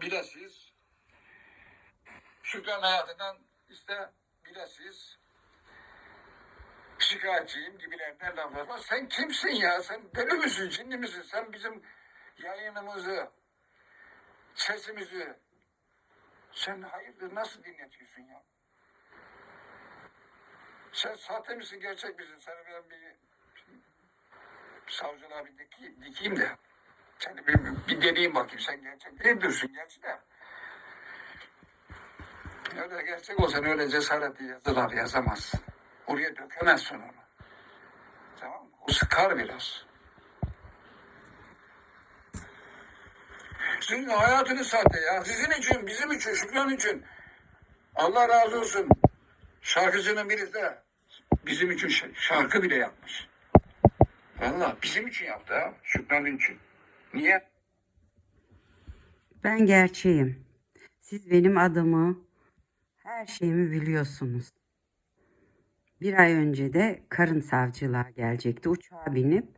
bilesiz. Şükran hayatından işte bilesiz. Şikayetçiyim gibilerinden laflar var. Sen kimsin ya? Sen deli misin, cinli misin? Sen bizim yayınımızı, sesimizi sen hayırdır nasıl dinletiyorsun ya? Sen sahte misin, gerçek misin? Seni ben bir savcılığa bir dikeyim, dikeyim de. Seni bir, bir deneyeyim bakayım. Sen gerçek değil diyorsun gerçi de. Öyle gerçek olsan öyle cesaretli yazılar yazamazsın. Oraya dökemezsin onu. Tamam mı? O sıkar biraz. Sizin hayatınız sahte ya. Sizin için, bizim için, Şükran için. Allah razı olsun. Şarkıcının birisi de bizim için şarkı bile yapmış. Valla bizim için yaptı ha. Şükran için. Niye? Ben gerçeğim. Siz benim adımı, her şeyimi biliyorsunuz. Bir ay önce de karın savcılığa gelecekti. Uçağa binip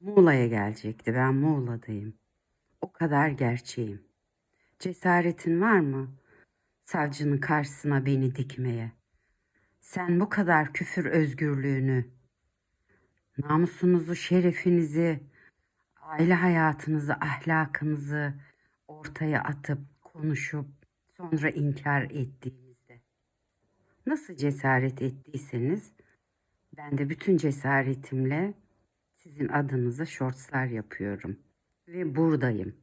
Muğla'ya gelecekti. Ben Muğla'dayım. O kadar gerçeğim. Cesaretin var mı? Savcının karşısına beni dikmeye. Sen bu kadar küfür özgürlüğünü, namusunuzu, şerefinizi, aile hayatınızı, ahlakınızı ortaya atıp konuşup sonra inkar ettiğinizde nasıl cesaret ettiyseniz ben de bütün cesaretimle sizin adınıza shortslar yapıyorum ve buradayım.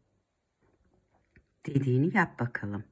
Dediğini yap bakalım.